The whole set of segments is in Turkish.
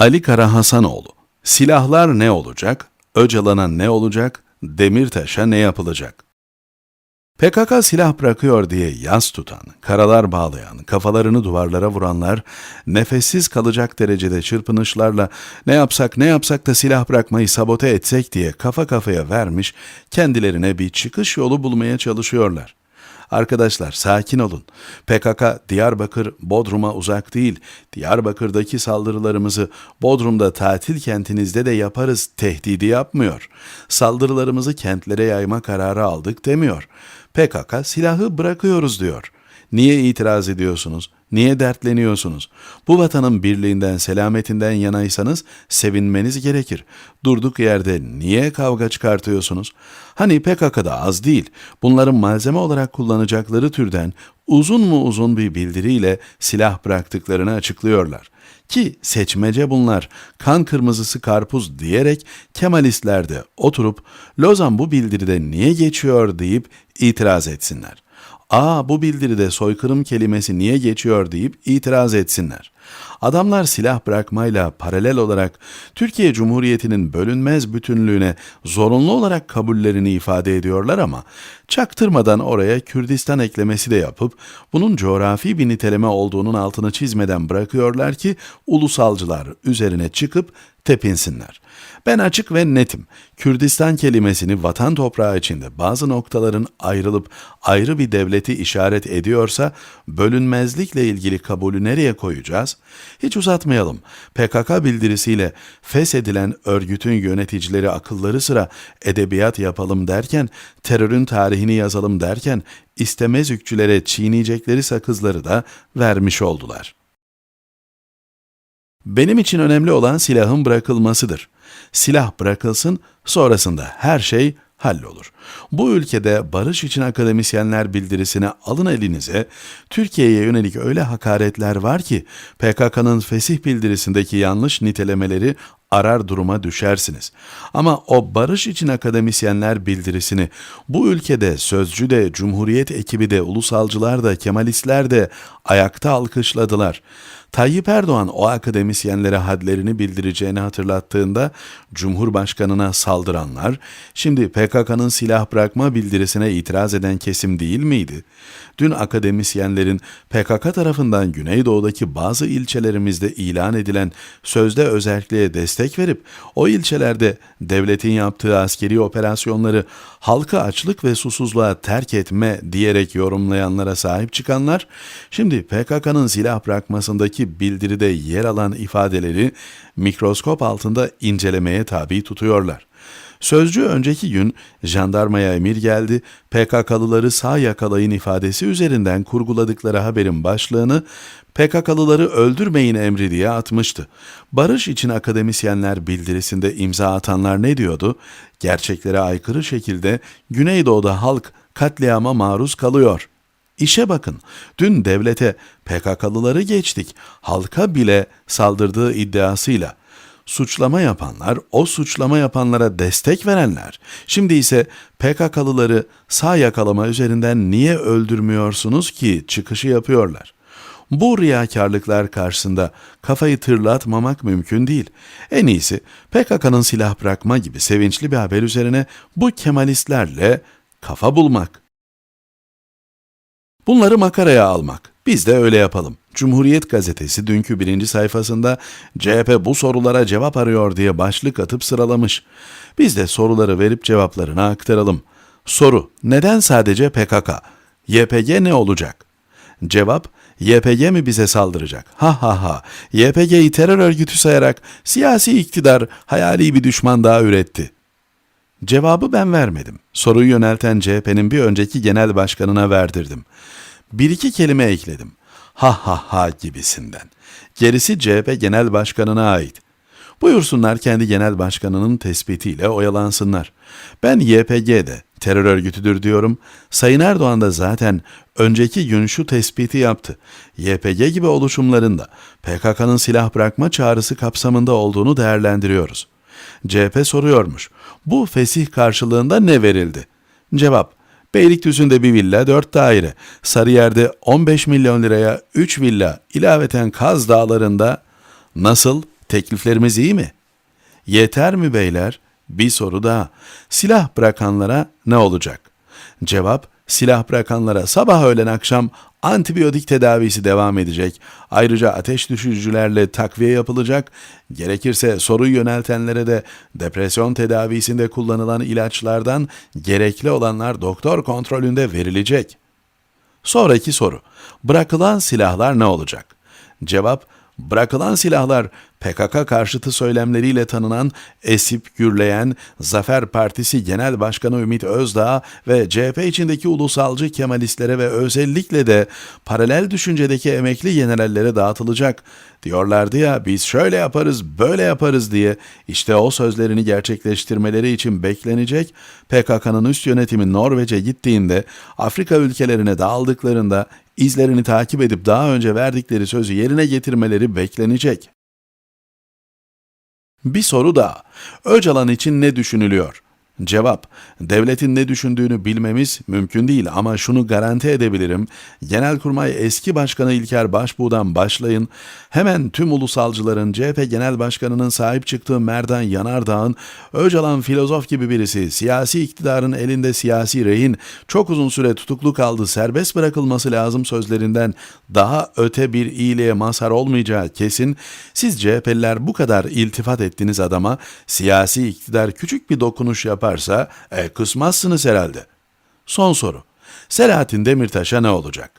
Ali Kara Hasanoğlu Silahlar ne olacak? Öcalan'a ne olacak? Demirtaş'a ne yapılacak? PKK silah bırakıyor diye yas tutan, karalar bağlayan, kafalarını duvarlara vuranlar, nefessiz kalacak derecede çırpınışlarla ne yapsak ne yapsak da silah bırakmayı sabote etsek diye kafa kafaya vermiş, kendilerine bir çıkış yolu bulmaya çalışıyorlar. Arkadaşlar sakin olun. PKK Diyarbakır Bodrum'a uzak değil. Diyarbakır'daki saldırılarımızı Bodrum'da tatil kentinizde de yaparız tehdidi yapmıyor. Saldırılarımızı kentlere yayma kararı aldık demiyor. PKK silahı bırakıyoruz diyor. Niye itiraz ediyorsunuz? Niye dertleniyorsunuz? Bu vatanın birliğinden, selametinden yanaysanız sevinmeniz gerekir. Durduk yerde niye kavga çıkartıyorsunuz? Hani PKK'da az değil. Bunların malzeme olarak kullanacakları türden uzun mu uzun bir bildiriyle silah bıraktıklarını açıklıyorlar. Ki seçmece bunlar kan kırmızısı karpuz diyerek Kemalistler de oturup Lozan bu bildiride niye geçiyor deyip itiraz etsinler. Aa bu bildiride soykırım kelimesi niye geçiyor deyip itiraz etsinler. Adamlar silah bırakmayla paralel olarak Türkiye Cumhuriyeti'nin bölünmez bütünlüğüne zorunlu olarak kabullerini ifade ediyorlar ama çaktırmadan oraya Kürdistan eklemesi de yapıp bunun coğrafi bir niteleme olduğunun altını çizmeden bırakıyorlar ki ulusalcılar üzerine çıkıp tepinsinler. Ben açık ve netim. Kürdistan kelimesini vatan toprağı içinde bazı noktaların ayrılıp ayrı bir devleti işaret ediyorsa bölünmezlikle ilgili kabulü nereye koyacağız? Hiç uzatmayalım. PKK bildirisiyle feshedilen örgütün yöneticileri akılları sıra edebiyat yapalım derken, terörün tarihini yazalım derken istemez ükçülere çiğneyecekleri sakızları da vermiş oldular. Benim için önemli olan silahın bırakılmasıdır. Silah bırakılsın, sonrasında her şey hallolur. Bu ülkede barış için akademisyenler bildirisine alın elinize, Türkiye'ye yönelik öyle hakaretler var ki PKK'nın fesih bildirisindeki yanlış nitelemeleri arar duruma düşersiniz. Ama o barış için akademisyenler bildirisini bu ülkede sözcü de, cumhuriyet ekibi de, ulusalcılar da, kemalistler de ayakta alkışladılar. Tayyip Erdoğan o akademisyenlere hadlerini bildireceğini hatırlattığında Cumhurbaşkanına saldıranlar şimdi PKK'nın silah bırakma bildirisine itiraz eden kesim değil miydi? Dün akademisyenlerin PKK tarafından Güneydoğu'daki bazı ilçelerimizde ilan edilen sözde özelliğe destek verip o ilçelerde devletin yaptığı askeri operasyonları halkı açlık ve susuzluğa terk etme diyerek yorumlayanlara sahip çıkanlar şimdi PKK'nın silah bırakmasındaki bildiride yer alan ifadeleri mikroskop altında incelemeye tabi tutuyorlar. Sözcü önceki gün jandarmaya emir geldi, PKK'lıları sağ yakalayın ifadesi üzerinden kurguladıkları haberin başlığını PKK'lıları öldürmeyin emri diye atmıştı. Barış için akademisyenler bildirisinde imza atanlar ne diyordu? Gerçeklere aykırı şekilde Güneydoğu'da halk katliama maruz kalıyor. İşe bakın, dün devlete PKK'lıları geçtik, halka bile saldırdığı iddiasıyla suçlama yapanlar, o suçlama yapanlara destek verenler. Şimdi ise PKK'lıları sağ yakalama üzerinden niye öldürmüyorsunuz ki çıkışı yapıyorlar. Bu riyakarlıklar karşısında kafayı tırlatmamak mümkün değil. En iyisi PKK'nın silah bırakma gibi sevinçli bir haber üzerine bu Kemalistlerle kafa bulmak. Bunları makaraya almak. Biz de öyle yapalım. Cumhuriyet gazetesi dünkü birinci sayfasında CHP bu sorulara cevap arıyor diye başlık atıp sıralamış. Biz de soruları verip cevaplarını aktaralım. Soru, neden sadece PKK? YPG ne olacak? Cevap, YPG mi bize saldıracak? Ha ha ha, YPG'yi terör örgütü sayarak siyasi iktidar hayali bir düşman daha üretti. Cevabı ben vermedim. Soruyu yönelten CHP'nin bir önceki genel başkanına verdirdim. Bir iki kelime ekledim. Ha ha ha gibisinden. Gerisi CHP genel başkanına ait. Buyursunlar kendi genel başkanının tespitiyle oyalansınlar. Ben YPG'de terör örgütüdür diyorum. Sayın Erdoğan da zaten önceki gün şu tespiti yaptı. YPG gibi oluşumlarında PKK'nın silah bırakma çağrısı kapsamında olduğunu değerlendiriyoruz. CHP soruyormuş. Bu fesih karşılığında ne verildi? Cevap. Beylikdüzü'nde bir villa, 4 daire. Sarıyer'de 15 milyon liraya 3 villa. ilaveten Kaz Dağları'nda nasıl? Tekliflerimiz iyi mi? Yeter mi beyler? Bir soru daha. Silah bırakanlara ne olacak? Cevap, silah bırakanlara sabah öğlen akşam antibiyotik tedavisi devam edecek. Ayrıca ateş düşürücülerle takviye yapılacak. Gerekirse soruyu yöneltenlere de depresyon tedavisinde kullanılan ilaçlardan gerekli olanlar doktor kontrolünde verilecek. Sonraki soru. Bırakılan silahlar ne olacak? Cevap, bırakılan silahlar PKK karşıtı söylemleriyle tanınan esip gürleyen Zafer Partisi Genel Başkanı Ümit Özdağ ve CHP içindeki ulusalcı Kemalistlere ve özellikle de paralel düşüncedeki emekli generallere dağıtılacak. Diyorlardı ya biz şöyle yaparız böyle yaparız diye işte o sözlerini gerçekleştirmeleri için beklenecek PKK'nın üst yönetimi Norveç'e gittiğinde Afrika ülkelerine dağıldıklarında izlerini takip edip daha önce verdikleri sözü yerine getirmeleri beklenecek. Bir soru daha. Öcalan için ne düşünülüyor? Cevap, devletin ne düşündüğünü bilmemiz mümkün değil ama şunu garanti edebilirim. Genelkurmay eski başkanı İlker Başbuğ'dan başlayın. Hemen tüm ulusalcıların CHP Genel Başkanı'nın sahip çıktığı Merdan Yanardağ'ın Öcalan filozof gibi birisi, siyasi iktidarın elinde siyasi rehin, çok uzun süre tutuklu kaldı, serbest bırakılması lazım sözlerinden daha öte bir iyiliğe mazhar olmayacağı kesin. Siz CHP'liler bu kadar iltifat ettiniz adama, siyasi iktidar küçük bir dokunuş yapar yaparsa e, kısmazsınız herhalde. Son soru. Selahattin Demirtaş'a ne olacak?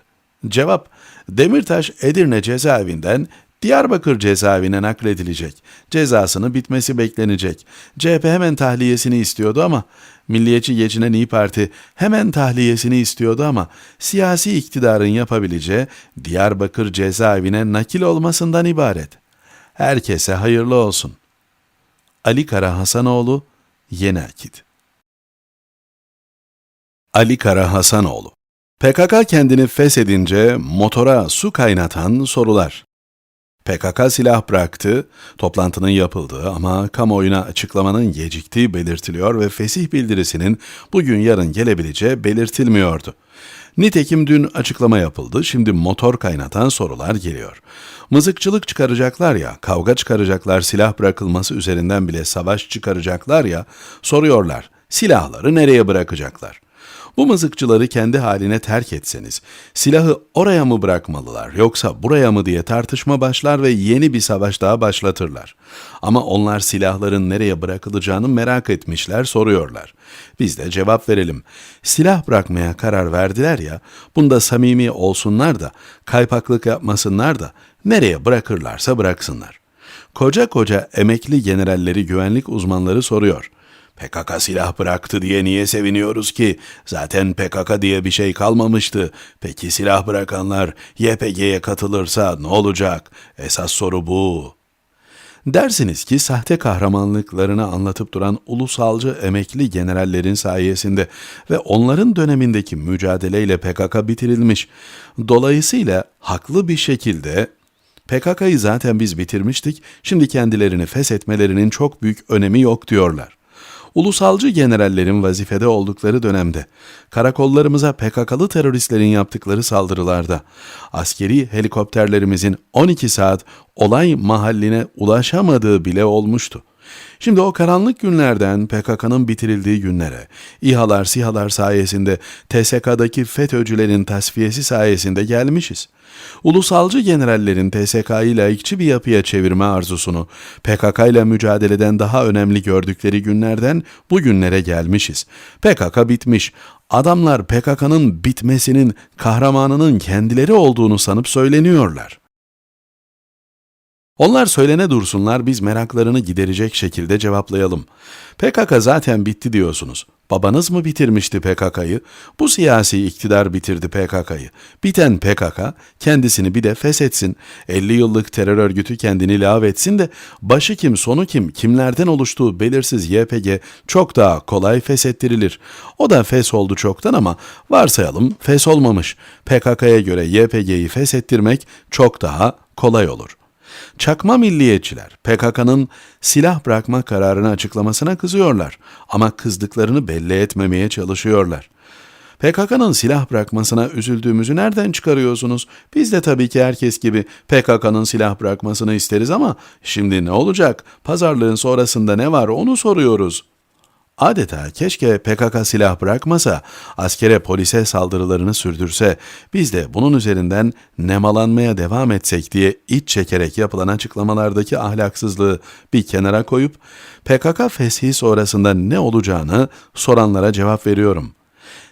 Cevap, Demirtaş Edirne cezaevinden Diyarbakır cezaevine nakledilecek. Cezasını bitmesi beklenecek. CHP hemen tahliyesini istiyordu ama Milliyetçi geçinen İyi Parti hemen tahliyesini istiyordu ama siyasi iktidarın yapabileceği Diyarbakır cezaevine nakil olmasından ibaret. Herkese hayırlı olsun. Ali Kara Hasanoğlu Yeni Akit Ali Kara Hasanoğlu PKK kendini feshedince motora su kaynatan sorular. PKK silah bıraktı, toplantının yapıldığı ama kamuoyuna açıklamanın geciktiği belirtiliyor ve fesih bildirisinin bugün yarın gelebileceği belirtilmiyordu. Nitekim dün açıklama yapıldı, şimdi motor kaynatan sorular geliyor. Mızıkçılık çıkaracaklar ya, kavga çıkaracaklar, silah bırakılması üzerinden bile savaş çıkaracaklar ya, soruyorlar, silahları nereye bırakacaklar? Bu mızıkçıları kendi haline terk etseniz, silahı oraya mı bırakmalılar yoksa buraya mı diye tartışma başlar ve yeni bir savaş daha başlatırlar. Ama onlar silahların nereye bırakılacağını merak etmişler, soruyorlar. Biz de cevap verelim. Silah bırakmaya karar verdiler ya, bunda samimi olsunlar da, kaypaklık yapmasınlar da, nereye bırakırlarsa bıraksınlar. Koca koca emekli generalleri güvenlik uzmanları soruyor. PKK silah bıraktı diye niye seviniyoruz ki? Zaten PKK diye bir şey kalmamıştı. Peki silah bırakanlar YPG'ye katılırsa ne olacak? Esas soru bu. Dersiniz ki sahte kahramanlıklarını anlatıp duran ulusalcı emekli generallerin sayesinde ve onların dönemindeki mücadeleyle PKK bitirilmiş. Dolayısıyla haklı bir şekilde PKK'yı zaten biz bitirmiştik, şimdi kendilerini feshetmelerinin çok büyük önemi yok diyorlar. Ulusalcı generallerin vazifede oldukları dönemde, karakollarımıza PKK'lı teröristlerin yaptıkları saldırılarda, askeri helikopterlerimizin 12 saat olay mahalline ulaşamadığı bile olmuştu. Şimdi o karanlık günlerden PKK'nın bitirildiği günlere, İHA'lar SİHA'lar sayesinde TSK'daki FETÖ'cülerin tasfiyesi sayesinde gelmişiz. Ulusalcı generallerin TSK'yı layıkçı bir yapıya çevirme arzusunu PKK ile mücadeleden daha önemli gördükleri günlerden bugünlere gelmişiz. PKK bitmiş. Adamlar PKK'nın bitmesinin kahramanının kendileri olduğunu sanıp söyleniyorlar. Onlar söylene dursunlar biz meraklarını giderecek şekilde cevaplayalım. PKK zaten bitti diyorsunuz. Babanız mı bitirmişti PKK'yı? Bu siyasi iktidar bitirdi PKK'yı. Biten PKK kendisini bir de feshetsin. 50 yıllık terör örgütü kendini lav etsin de başı kim sonu kim kimlerden oluştuğu belirsiz YPG çok daha kolay feshettirilir. O da fes oldu çoktan ama varsayalım fes olmamış. PKK'ya göre YPG'yi feshettirmek çok daha kolay olur. Çakma milliyetçiler PKK'nın silah bırakma kararını açıklamasına kızıyorlar ama kızdıklarını belli etmemeye çalışıyorlar. PKK'nın silah bırakmasına üzüldüğümüzü nereden çıkarıyorsunuz? Biz de tabii ki herkes gibi PKK'nın silah bırakmasını isteriz ama şimdi ne olacak? Pazarlığın sonrasında ne var onu soruyoruz. Adeta keşke PKK silah bırakmasa, askere polise saldırılarını sürdürse, biz de bunun üzerinden nemalanmaya devam etsek diye iç çekerek yapılan açıklamalardaki ahlaksızlığı bir kenara koyup, PKK feshi sonrasında ne olacağını soranlara cevap veriyorum.''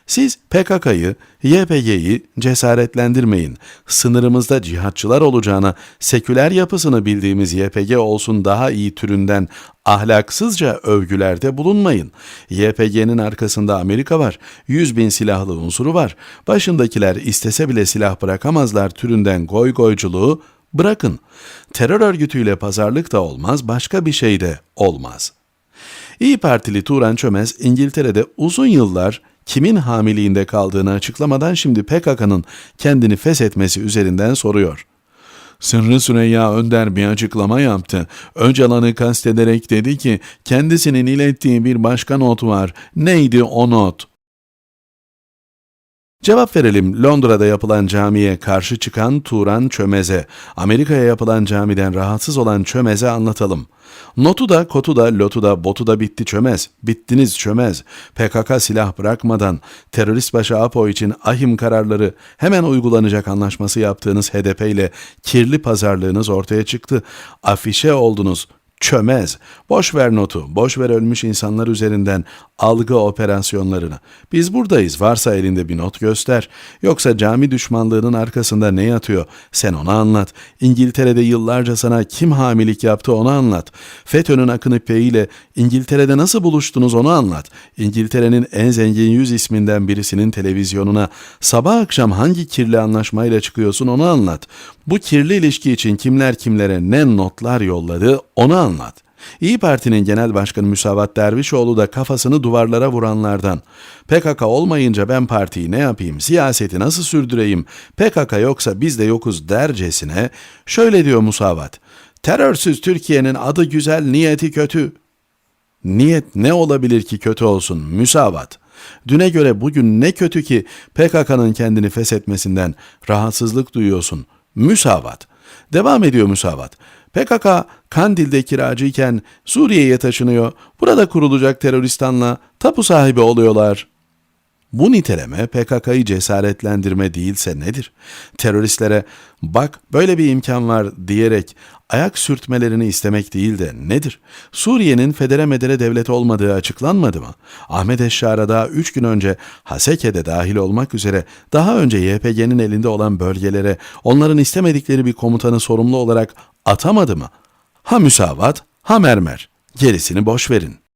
Siz PKK'yı, YPG'yi cesaretlendirmeyin. Sınırımızda cihatçılar olacağına seküler yapısını bildiğimiz YPG olsun daha iyi türünden ahlaksızca övgülerde bulunmayın. YPG'nin arkasında Amerika var. 100 bin silahlı unsuru var. Başındakiler istese bile silah bırakamazlar türünden goy goyculuğu bırakın. Terör örgütüyle pazarlık da olmaz, başka bir şey de olmaz.'' İyi Partili Turan Çömez İngiltere'de uzun yıllar kimin hamiliğinde kaldığını açıklamadan şimdi PKK'nın kendini feshetmesi üzerinden soruyor. Sırrı Süreyya Önder bir açıklama yaptı. Öcalan'ı kastederek dedi ki kendisinin ilettiği bir başka not var. Neydi o not? Cevap verelim Londra'da yapılan camiye karşı çıkan Turan Çömez'e, Amerika'ya yapılan camiden rahatsız olan Çömez'e anlatalım. Notu da, kotu da, lotu da, botu da bitti çömez. Bittiniz çömez. PKK silah bırakmadan terörist başı APO için ahim kararları hemen uygulanacak anlaşması yaptığınız HDP ile kirli pazarlığınız ortaya çıktı. Afişe oldunuz çömez. Boş ver notu, boş ver ölmüş insanlar üzerinden algı operasyonlarını. Biz buradayız, varsa elinde bir not göster. Yoksa cami düşmanlığının arkasında ne yatıyor? Sen onu anlat. İngiltere'de yıllarca sana kim hamilik yaptı onu anlat. FETÖ'nün Akın İpek'iyle İngiltere'de nasıl buluştunuz onu anlat. İngiltere'nin en zengin yüz isminden birisinin televizyonuna sabah akşam hangi kirli anlaşmayla çıkıyorsun onu anlat. Bu kirli ilişki için kimler kimlere ne notlar yolladı onu anlat. İyi Parti'nin Genel Başkanı Müsavat Dervişoğlu da kafasını duvarlara vuranlardan. PKK olmayınca ben partiyi ne yapayım, siyaseti nasıl sürdüreyim, PKK yoksa biz de yokuz dercesine şöyle diyor Musavat. Terörsüz Türkiye'nin adı güzel, niyeti kötü. Niyet ne olabilir ki kötü olsun? Müsavat. Düne göre bugün ne kötü ki PKK'nın kendini feshetmesinden rahatsızlık duyuyorsun. Müsavat. Devam ediyor müsavat. PKK Kandil'de kiracıyken Suriye'ye taşınıyor. Burada kurulacak teröristanla tapu sahibi oluyorlar. Bu niteleme PKK'yı cesaretlendirme değilse nedir? Teröristlere bak böyle bir imkan var diyerek ayak sürtmelerini istemek değil de nedir? Suriye'nin federe medere devlet olmadığı açıklanmadı mı? Ahmet Eşşar'a daha 3 gün önce Haseke'de dahil olmak üzere daha önce YPG'nin elinde olan bölgelere onların istemedikleri bir komutanı sorumlu olarak atamadı mı? Ha müsavat, ha mermer. Gerisini boş verin.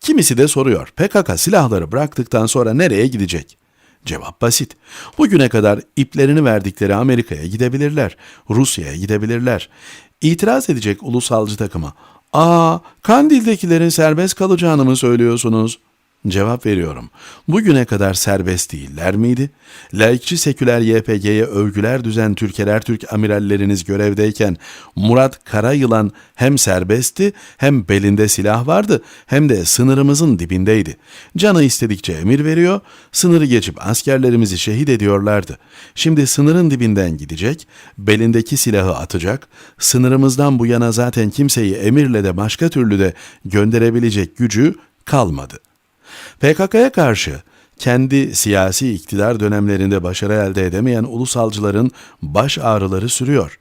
Kimisi de soruyor, PKK silahları bıraktıktan sonra nereye gidecek? Cevap basit. Bugüne kadar iplerini verdikleri Amerika'ya gidebilirler, Rusya'ya gidebilirler. İtiraz edecek ulusalcı takıma, ''Aa, Kandil'dekilerin serbest kalacağını mı söylüyorsunuz?'' Cevap veriyorum. Bugüne kadar serbest değiller miydi? Laikçi seküler YPG'ye övgüler düzen Türkeler Türk amiralleriniz görevdeyken Murat Karayılan hem serbestti hem belinde silah vardı hem de sınırımızın dibindeydi. Canı istedikçe emir veriyor, sınırı geçip askerlerimizi şehit ediyorlardı. Şimdi sınırın dibinden gidecek, belindeki silahı atacak, sınırımızdan bu yana zaten kimseyi emirle de başka türlü de gönderebilecek gücü kalmadı.'' PKK'ya karşı kendi siyasi iktidar dönemlerinde başarı elde edemeyen ulusalcıların baş ağrıları sürüyor.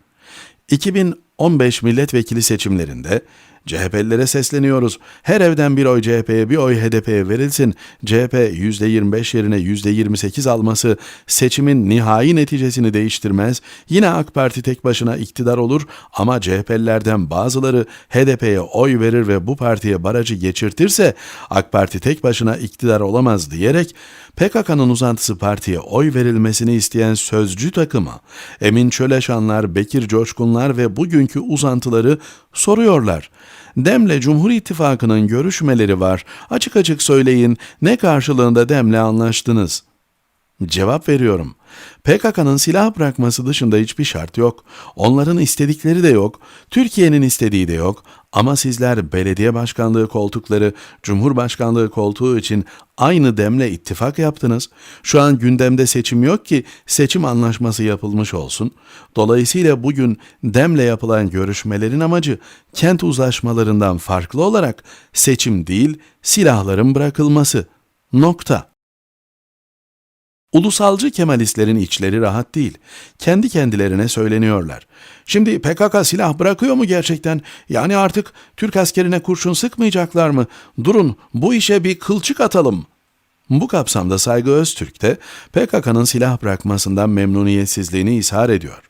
2015 milletvekili seçimlerinde CHP'lilere sesleniyoruz. Her evden bir oy CHP'ye bir oy HDP'ye verilsin. CHP %25 yerine %28 alması seçimin nihai neticesini değiştirmez. Yine AK Parti tek başına iktidar olur ama CHP'lilerden bazıları HDP'ye oy verir ve bu partiye barajı geçirtirse AK Parti tek başına iktidar olamaz diyerek PKK'nın uzantısı partiye oy verilmesini isteyen sözcü takımı Emin Çöleşanlar, Bekir Coşkunlar ve bugünkü uzantıları soruyorlar. Dem'le Cumhur İttifakı'nın görüşmeleri var. Açık açık söyleyin ne karşılığında Dem'le anlaştınız? Cevap veriyorum. PKK'nın silah bırakması dışında hiçbir şart yok. Onların istedikleri de yok. Türkiye'nin istediği de yok. Ama sizler belediye başkanlığı koltukları, cumhurbaşkanlığı koltuğu için aynı demle ittifak yaptınız. Şu an gündemde seçim yok ki seçim anlaşması yapılmış olsun. Dolayısıyla bugün demle yapılan görüşmelerin amacı kent uzlaşmalarından farklı olarak seçim değil, silahların bırakılması. Nokta. Ulusalcı Kemalistlerin içleri rahat değil. Kendi kendilerine söyleniyorlar. Şimdi PKK silah bırakıyor mu gerçekten? Yani artık Türk askerine kurşun sıkmayacaklar mı? Durun bu işe bir kılçık atalım. Bu kapsamda Saygı Öztürk de PKK'nın silah bırakmasından memnuniyetsizliğini ishar ediyor.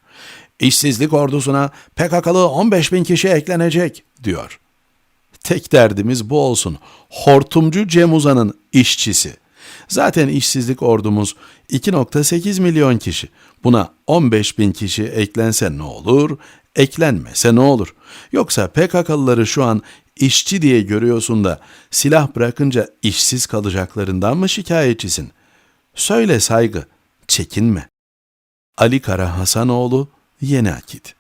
İşsizlik ordusuna PKK'lı 15 bin kişi eklenecek diyor. Tek derdimiz bu olsun. Hortumcu Cem Uzan'ın işçisi. Zaten işsizlik ordumuz 2.8 milyon kişi. Buna 15 bin kişi eklense ne olur, eklenmese ne olur? Yoksa PKK'lıları şu an işçi diye görüyorsun da silah bırakınca işsiz kalacaklarından mı şikayetçisin? Söyle saygı, çekinme. Ali Kara Hasanoğlu, Yeni Akit